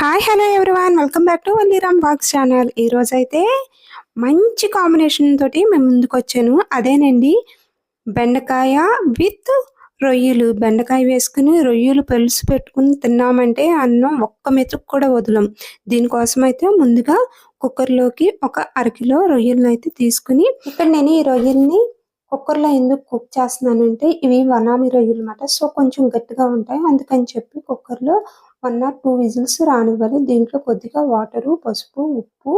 Hi hello everyone welcome back to Valliram box channel ఈరోజు అయితే మంచి కాంబినేషన్ తోటి మేము ముందుకు వచ్చాను. అదేనండి బెండకాయ విత్ రొయ్యలు. బెండకాయ వేసుకుని రొయ్యలు పెలుసు పెట్టుకుని తిన్నామంటే అన్నం ఒక్క మెతుకు కూడా వదలం. దీనికోసం అయితే ముందుగా కుక్కర్లోకి ఒక అరకిలో రొయ్యలను అయితే తీసుకుని ఇక్కడ నేను ఈ రొయ్యల్ని కుక్కర్లో ఎందుకు కుక్ చేస్తున్నానంటే ఇవి వనామి రొయ్యలు అనమాట సో కొంచెం గట్టిగా ఉంటాయి. అందుకని చెప్పి కుక్కర్లో వన్ ఆర్ టూ విజిల్స్ రానివ్వాలి. దీంట్లో కొద్దిగా వాటరు పసుపు ఉప్పు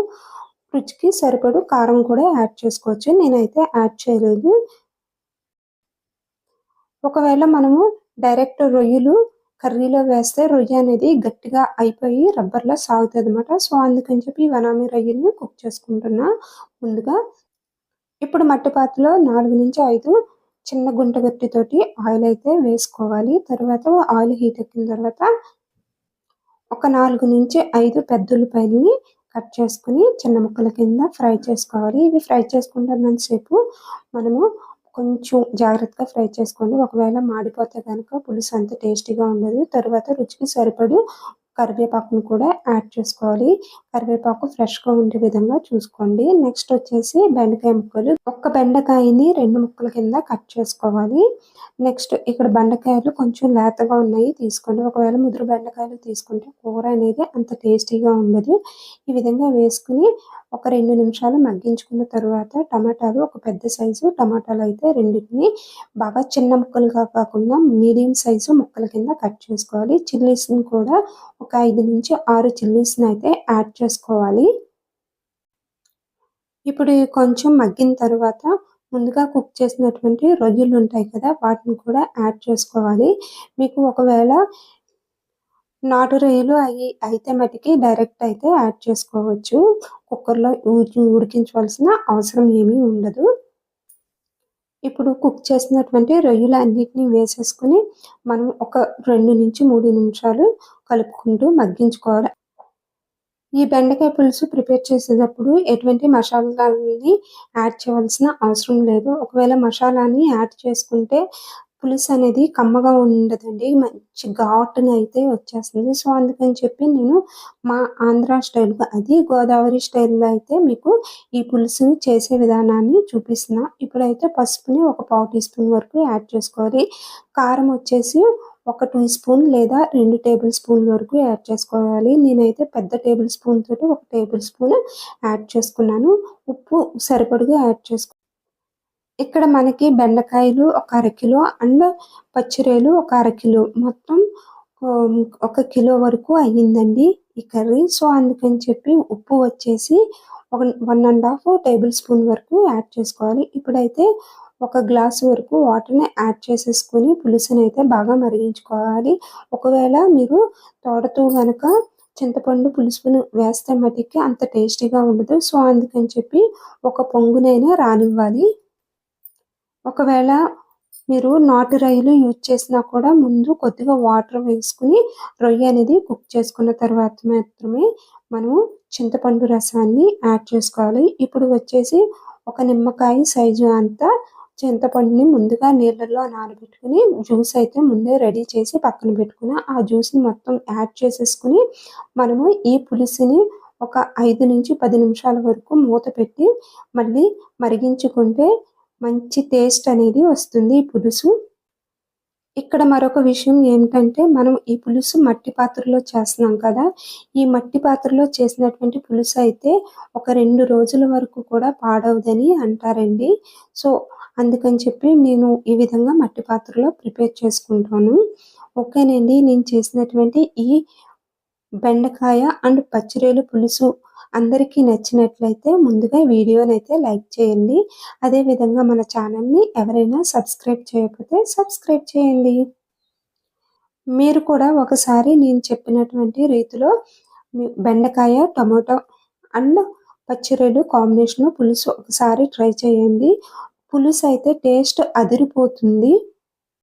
రుచికి సరిపడు కారం కూడా యాడ్ చేసుకోవచ్చు. నేనైతే యాడ్ చేయలేదు. ఒకవేళ మనము డైరెక్ట్ రొయ్యలు కర్రీలో వేస్తే రొయ్య అనేది గట్టిగా అయిపోయి రబ్బర్లో సాగుతుంది అనమాట సో అందుకని చెప్పి వనామి రొయ్యల్ని కుక్ చేసుకుంటున్నా. ముందుగా ఇప్పుడు మట్టి పాత్రలో నాలుగు నుంచి ఐదు చిన్న గుంట గట్టితోటి ఆయిల్ అయితే వేసుకోవాలి. తర్వాత ఆయిల్ హీట్ ఎక్కిన తర్వాత ఒక నాలుగు నుంచి ఐదు పెద్ద ఉల్లిపాయలని కట్ చేసుకుని చిన్న ముక్కల కింద ఫ్రై చేసుకోవాలి. ఇవి ఫ్రై చేసుకుంటున్నంతసేపు మనము కొంచెం జాగ్రత్తగా ఫ్రై చేసుకోండి. ఒకవేళ మాడిపోతే కనుక పులుసు అంత టేస్టీగా ఉండదు. తర్వాత రుచికి సరిపడు కరివేపాకును కూడా యాడ్ చేసుకోవాలి. కరివేపాకు ఫ్రెష్గా ఉండే విధంగా చూసుకోండి. నెక్స్ట్ వచ్చేసి బెండకాయ ముక్కలు. ఒక్క బెండకాయని రెండు ముక్కల కింద కట్ చేసుకోవాలి. నెక్స్ట్ ఇక్కడ బెండకాయలు కొంచెం లేతగా ఉన్నాయి తీసుకోండి. ఒకవేళ ముదురు బెండకాయలు తీసుకుంటే కూర అనేది అంత టేస్టీగా ఉండదు. ఈ విధంగా వేసుకుని ఒక రెండు నిమిషాలు మగ్గించుకున్న తర్వాత టమాటాలు ఒక పెద్ద సైజు టమాటాలు అయితే రెండింటిని బాగా చిన్న ముక్కలుగా కాకుండా మీడియం సైజు ముక్కల కింద కట్ చేసుకోవాలి. చిల్లీస్ని కూడా ఒక ఐదు నుంచి ఆరు చిల్లీస్ని అయితే యాడ్ చేసుకోవాలి. ఇప్పుడు కొంచెం మగ్గిన తర్వాత ముందుగా కుక్ చేసినటువంటి రొయ్యలు ఉంటాయి కదా వాటిని కూడా యాడ్ చేసుకోవాలి. మీకు ఒకవేళ నాటు రొయ్యలు అవి అయితే మటుకి డైరెక్ట్ అయితే యాడ్ చేసుకోవచ్చు. కుక్కర్లో ఉడికించవలసిన అవసరం ఏమీ ఉండదు. ఇప్పుడు కుక్ చేసినటువంటి రొయ్యలు అన్నిటిని వేసేసుకుని మనం ఒక రెండు నుంచి మూడు నిమిషాలు కలుపుకుంటూ మగ్గించుకోవాలి. ఈ బెండకాయ పులుసు ప్రిపేర్ చేసేటప్పుడు ఎటువంటి మసాలాలని యాడ్ చేయవలసిన అవసరం లేదు. ఒకవేళ మసాలాని యాడ్ చేసుకుంటే పులుసు అనేది కమ్మగా ఉండదండి. మంచి ఘాటున అయితే వచ్చేస్తుంది. సో అందుకని చెప్పి నేను మా ఆంధ్ర స్టైల్ అది గోదావరి స్టైల్లో అయితే మీకు ఈ పులుసుని చేసే విధానాన్ని చూపిస్తున్నా. ఇప్పుడైతే పసుపుని ఒక పావు టీ స్పూన్ వరకు యాడ్ చేసుకోవాలి. కారం వచ్చేసి ఒక టీ స్పూన్ లేదా రెండు టేబుల్ స్పూన్ వరకు యాడ్ చేసుకోవాలి. నేనైతే పెద్ద టేబుల్ స్పూన్ తోటి ఒక టేబుల్ స్పూన్ యాడ్ చేసుకున్నాను. ఉప్పు సరిపడుగా యాడ్ చేసుకో ఇక్కడ మనకి బెండకాయలు ఒక అరకిలో అండ్ పచ్చిరేలు ఒక అరకిలో మొత్తం ఒక కిలో వరకు అయ్యిందండి ఈ కర్రీ. సో అందుకని చెప్పి ఉప్పు వచ్చేసి ఒక one and half tablespoon వరకు యాడ్ చేసుకోవాలి. ఇప్పుడైతే ఒక గ్లాస్ వరకు వాటర్ని యాడ్ చేసేసుకొని పులుసుని అయితే బాగా మరిగించుకోవాలి. ఒకవేళ మీరు తోడతో కనుక చింతపండు పులుసును వేస్తే మటుకి అంత టేస్టీగా ఉండదు. సో అందుకని చెప్పి ఒక పొంగునైనా రానివ్వాలి. ఒకవేళ మీరు నాటు రొయ్యలు యూజ్ చేసినా కూడా ముందు కొద్దిగా వాటర్ వేసుకుని రొయ్య అనేది కుక్ చేసుకున్న తర్వాత మాత్రమే మనము చింతపండు రసాన్ని యాడ్ చేసుకోవాలి. ఇప్పుడు వచ్చేసి ఒక నిమ్మకాయ సైజు అంతా చింతపండుని ముందుగా నీళ్ళల్లో నానబెట్టుకుని జ్యూస్ అయితే ముందే రెడీ చేసి పక్కన పెట్టుకుని ఆ జ్యూస్ని మొత్తం యాడ్ చేసేసుకుని మనము ఈ పులుసుని ఒక ఐదు నుంచి పది నిమిషాల వరకు మూత పెట్టి మళ్ళీ మరిగించుకుంటే మంచి టేస్ట్ అనేది వస్తుంది ఈ పులుసు. ఇక్కడ మరొక విషయం ఏమిటంటే మనం ఈ పులుసు మట్టి పాత్రలో చేస్తున్నాం కదా. ఈ మట్టి పాత్రలో చేసినటువంటి పులుసు అయితే ఒక రెండు రోజుల వరకు కూడా పాడవదని అంటారండి. సో అందుకని చెప్పి నేను ఈ విధంగా మట్టి పాత్రలో ప్రిపేర్ చేసుకుంటాను. ఓకేనండి నేను చేసినటువంటి ఈ బెండకాయ అండ్ పచ్చిరేలు పులుసు అందరికీ నచ్చినట్లయితే ముందుగా వీడియోని అయితే లైక్ చేయండి. అదేవిధంగా మన ఛానల్ని ఎవరైనా సబ్స్క్రైబ్ చేయకపోతే సబ్స్క్రైబ్ చేయండి. మీరు కూడా ఒకసారి నేను చెప్పినటువంటి రీతిలో బెండకాయ టమాటో అండ్ పచ్చిరేడు కాంబినేషన్ పులుసు ఒకసారి ట్రై చేయండి. పులుసు అయితే టేస్ట్ అదిరిపోతుంది.